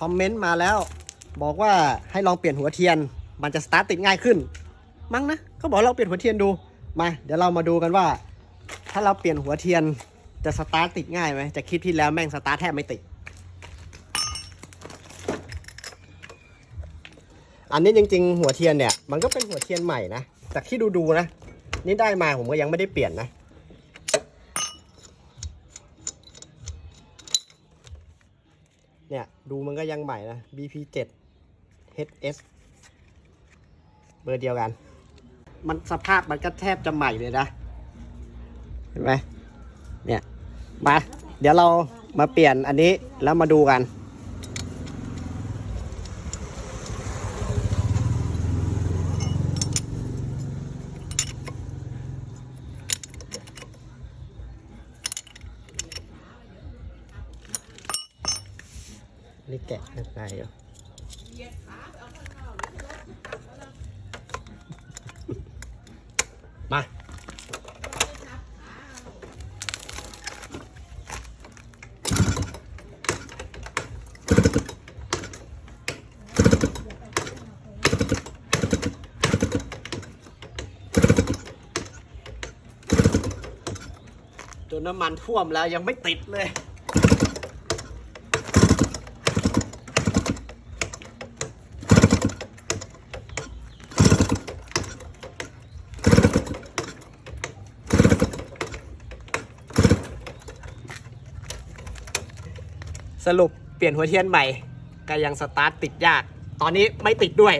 คอมเมนต์มาแล้ว บอกว่าให้ลองเปลี่ยนหัวเทียน มันจะสตาร์ทติดง่ายขึ้น มั้งนะเขาบอกเราเปลี่ยนหัวเทียนดูมาเดี๋ยวเรามาดูกันว่า ถ้าเราเปลี่ยนหัวเทียนจะสตาร์ทติดง่ายไหมจากคลิปที่แล้วแม่งสตาร์ทแทบไม่ติดอันนี้จริง ๆ หัวเทียนเนี่ยมันก็เป็นหัวเทียนใหม่นะจากที่ดูๆนะ นี่ได้มาผมก็ยังไม่ได้เปลี่ยนนะ เนี่ย ดูมันก็ยังใหม่นะ BP7 HS เบอร์เดียวกัน มันสภาพมันก็แทบจะใหม่เลยนะ เห็นไหมเนี่ย มา เดี๋ยวเรามาเปลี่ยนอันนี้แล้วมาดูกัน นี่แกะข้างในเหรอมาจนน้ำมันท่วมแล้วยังไม่ติดเลย สรุปเปลี่ยนหัวเทียนใหม่ก็ยังสตาร์ทติดยาก ตอนนี้ไม่ติดด้วย